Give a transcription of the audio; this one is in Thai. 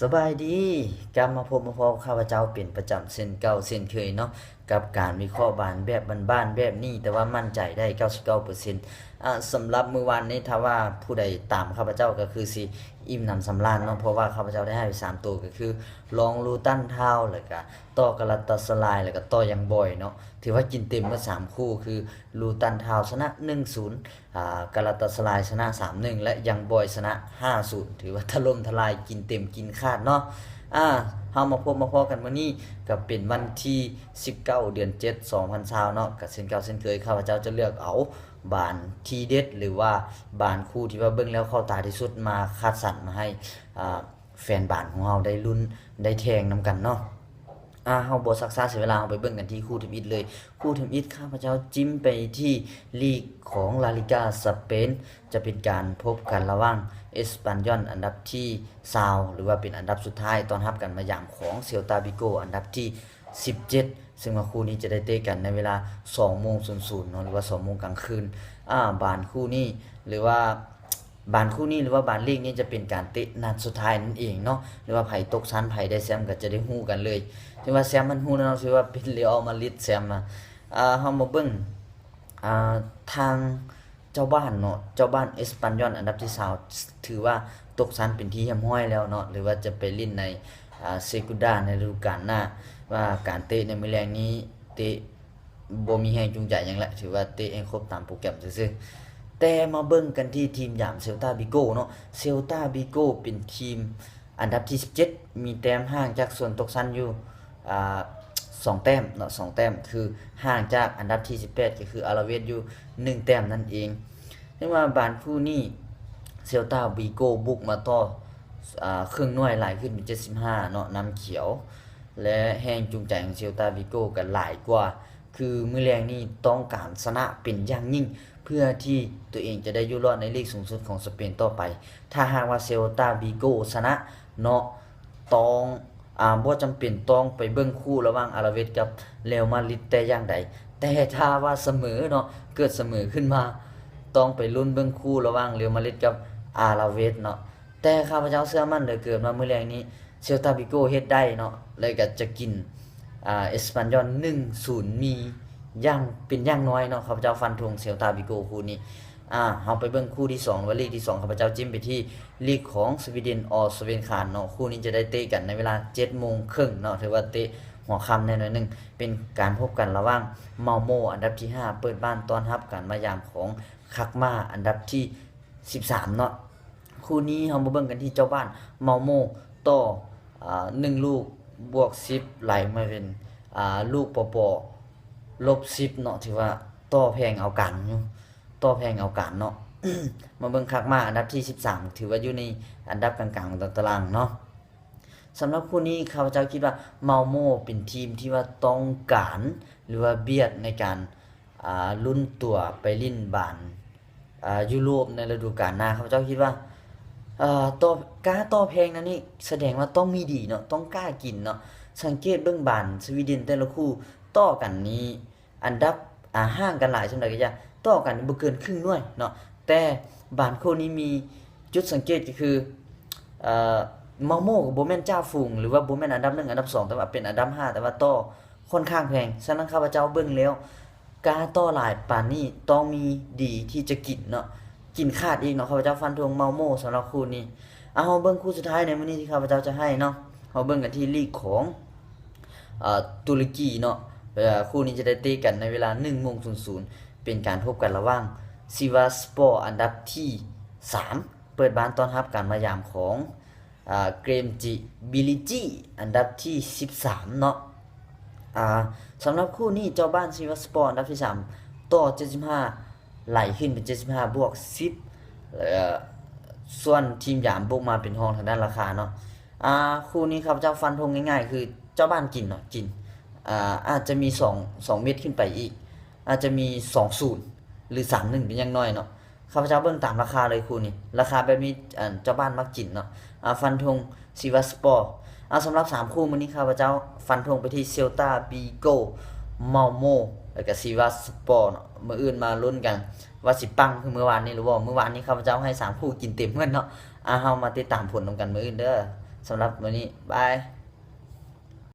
สบายดีกลับมาพบมาพบข้าพเจ้าเป็นประจำเส้นเก่าเส้นเคยเนาะ กับการวิเคราะห์บานแบบบ้านๆแบบนี้ แต่ว่ามั่นใจได้ 99%อ่าสำหรับมื้อวานนี้ถ้าว่าผู้ใดตามข้าพเจ้าก็คือสิอิ่มนำสำราญเนาะเพราะว่าข้าพเจ้าได้ให้ไป3ตัวก็คือลองลูตันเท้าแล้วก็ต่อกาลาตาสลายแล้วก็ต่อยังบอยเนาะถือว่ากินเต็มเมาสามคู่คือลูตันเท้าชนะ1-0อ่ากาลาตาสลายชนะ 3-1 และยังบอยชนะ 5-0 ถือว่าถล่มทลายกินเต็มกินขาดเนาะ อ่าเฮามาพบมาพอกันวันนี้ก็เป็นวันที่ 19 เดือน 7 2020เนาะก็เช่นเก่าเช่นเคยข้าพเจ้าจะเลือกเอาบานทีเด็ดหรือว่าบานคู่ที่ว่าเบิ่งแล้วเข้าตาที่สุดมาคัดสรรมาให้อ่าแฟนบานของเราได้ลุ้นได้แทงนํกันเนาะ อ่าเฮาบ่ซักษาเสียเวลาเฮาไปเบิ่งกันที่คู่ทีมอิดเลยคู่ทีมอิดข้าพเจ้าจิ้มไปที่ลีกของลาลิกาสเปนจะเป็นการพบกันระหว่างเอสปันยอนอันดับที่20หรือว่าเป็นอันดับสุดท้ายตอนรับกันมาอย่ามของเซลตาบิโกอันดับที่ 17 ซึ่งว่าคู่นี้จะได้เตะกันในเวลา2โมง00เนาะหรือว่า2โมงกลางคืนอ่าบานคู่นี้หรือว่า บานคู่นี้หรือว่าบานลีกนี้จะเป็นการเตะนัดสุดท้ายนั่นเองเนาะหรือว่าไผ่ตกชั้นไผ่ได้แชมก็จะได้ฮู้กันเลยถึงว่าแชมมันฮู้แล้วเนาะถือว่าเป็นเรอัลมาดริดแชมป์นะอ่าเฮามาเบิ่งอ่าทางเจ้าบ้านเนาะเจ้าบ้านเอสปันยอนอันดับที่20ถือว่าตกชั้นเป็นที่เยี่ยมห้อยแล้วเนาะหรือว่าจะไปเล่นในอ่าเซกุดาในฤดูกาลหน้า ว่าการเตะในมื้อแรงนี้เตะบ่มีแรงจูงใจหยังแหละถือว่าเตะให้ครบตามโปรแกรมซื่อๆ แต่มาเบิ่งกันที่ทีมยางเซลตาบิโก้เนาะเซลตาบิโก้เป็นทีมอันดับที่ 17 มีแต้มห่างจากส่วนตกชั้นอยู่อ่าสองแต้มเนาะสองแต้มคือห่างจากอันดับที่ 18 ก็คืออาราเวสอยู่ 1 แต้มนั่นเองเรียกว่าบานผู้นี้เซลตาบิโก้บุกมาต่ออ่าครึ่งหน่วยหลายขึ้นเป็น 75 เนาะน้ำเขียว และแห้งจูงใจของเซลตาบิโก้กันหลายกว่า คือมือแรงนี่ต้องการชนะเป็นอย่างยิ่ง เพื่อที่ตัวเองจะได้อยู่รอดในลีกสูงสุดของสเปนต่อไป ถ้าหากว่าเซลตาบิโกชนะเนาะต้องอ่าบ่จำเป็นต้องไปเบิ่งคู่ระหว่างอาราเวสกับเรอัลมาดริดแต่อย่างใดแต่ถ้าว่าเสมอเนาะเกิดเสมอขึ้นมา ต้องไปลุ้นเบิ่งคู่ระหว่างเรอัลมาดริดกับอาราเวสเนาะแต่ข้าพเจ้าเชื่อมั่นเหลือเกินว่ามื้อแรงนี้เซลตาบิโกเฮ็ดได้เนาะเลยก็จะกิน อ่าเอสปันยอน1-0มีย่างเป็นย่างน้อยเนาะข้าพเจ้าฟันธงเซลตาบิโกคู่นี้อ่าเฮาไปเบิ่งคู่ที่2ว่าลีที่2ข้าพเจ้าจิ้มไปที่ลีกของสวีเดนออสเวนคานเนาะคู่นี้จะได้เตะกันในเวลา7โมงครึ่งเนาะถือว่าเตะหัวค่ำแน่นอนหนึ่งเป็นการพบกันระหว่างเมาโมอันดับที่ 5 เปิดบ้านต้อนรับการมายามของคักมาอันดับที่ 13เนาะคู่นี้เรามาเบิ่งกันที่เจ้าบ้านเมาโมต่ออ่าหนึ่งลูก บวก10ไหลมาเป็นอ่าลูกปอปอลบ10เนาะถือว่าต่อแพงเอากันอยู่ต่อแพงเอากันเนาะ มาเบิ่งคักมาอันดับที่ 13 ถือว่าอยู่ในอันดับกลางๆของตารางเนาะสำหรับคู่นี้ข้าพเจ้าคิดว่าเมาโมเป็นทีมที่ว่าต้องการหรือว่าเบียดในการอ่าลุ้นตัวไปลิ้นบานอ่ายุโรปในฤดูกาลหน้าข้าพเจ้าคิดว่า เอ่อต่อกล้าต่อแพงนั้นนี่แสดงว่าต้องมีดีเนาะต้องกล้ากินเนาะสังเกตเบื้องบานสวีเดนแต่ละคู่ต่อกันนี้ อันดับอ่าห่างกันหลายจังไดก็อย่าต่อกันบ่เกินครึ่งหน่วยเนาะแต่บานคู่นี้มีจุดสังเกตก็คือเอ่อมโมก็บ่แมนเจ้าฝูงหรือว่าโบแมนอันดับ1อันดับ2แต่ว่าเป็นอันดับ5แต่ว่าต่อค่อนข้างแพงฉะนั้นข้าพเจ้าเบิ่งแล้วกล้าต่อหลายปานนี้ต้องมีดีที่จะกินเนาะ กินขาดอีกเนาะข้าพเจ้าฟันธงเมาโมสำหรับคู่นี้เอาเฮาเบิ่งคู่สุดท้ายในมื้อนี้ที่ข้าพเจ้าจะให้เนาะเฮาเบิ่งกันที่ลีกของอ่อตุรกีเนาะคู่นี้จะได้เตะกันในเวลา1:00เป็นการพบกันระหว่างซิวาสปอร์อันดับที่3เปิดบ้านต้อนรับการมายามของเกรมจิบิลิจิอันดับที่ 13 เนาะอ่าสำหรับคู่นี้เจ้าบ้านซีวัสปอร์อันดับที่ 3 ต่อ 75 ไหลขึ้นเป็น 75 บวก 10ส่วนทีมหยามบวกมาเป็นห้องทางด้านราคาเนาะอ่าคู่นี้ครับเจ้าฟันธงง่ายๆ คือเจ้าบ้านกินเนาะกินอ่าอาจจะมี 2 2 เม็ดขึ้นไปอีก อาจจะมี 2 0 หรือ 3 1 เป็นอย่างน้อยเนาะข้าพเจ้าเบิ่งตามราคาเลยคู่นี้ ราคาแบบนี้เจ้าบ้านมักกินเนาะอ่าฟันธงซีวัสปอร์เอาสำหรับ 3 คู่มื้อนี้ข้าพเจ้าฟันธงไปที่เซลตาบีโก เมาโมแล้วก็ซีวาสปอร์เนาะมื้ออื่นมาลุ้นกัน ว่าสิปังคือเมื่อวานนี้หรือว่าเมื่อวานนี้ข้าพเจ้าให้สามคู่กินเต็มเงินเนาะอ่าเฮามาติดตามผลตรงกันมืออื่นเด้อสำหรับวันนี้บาย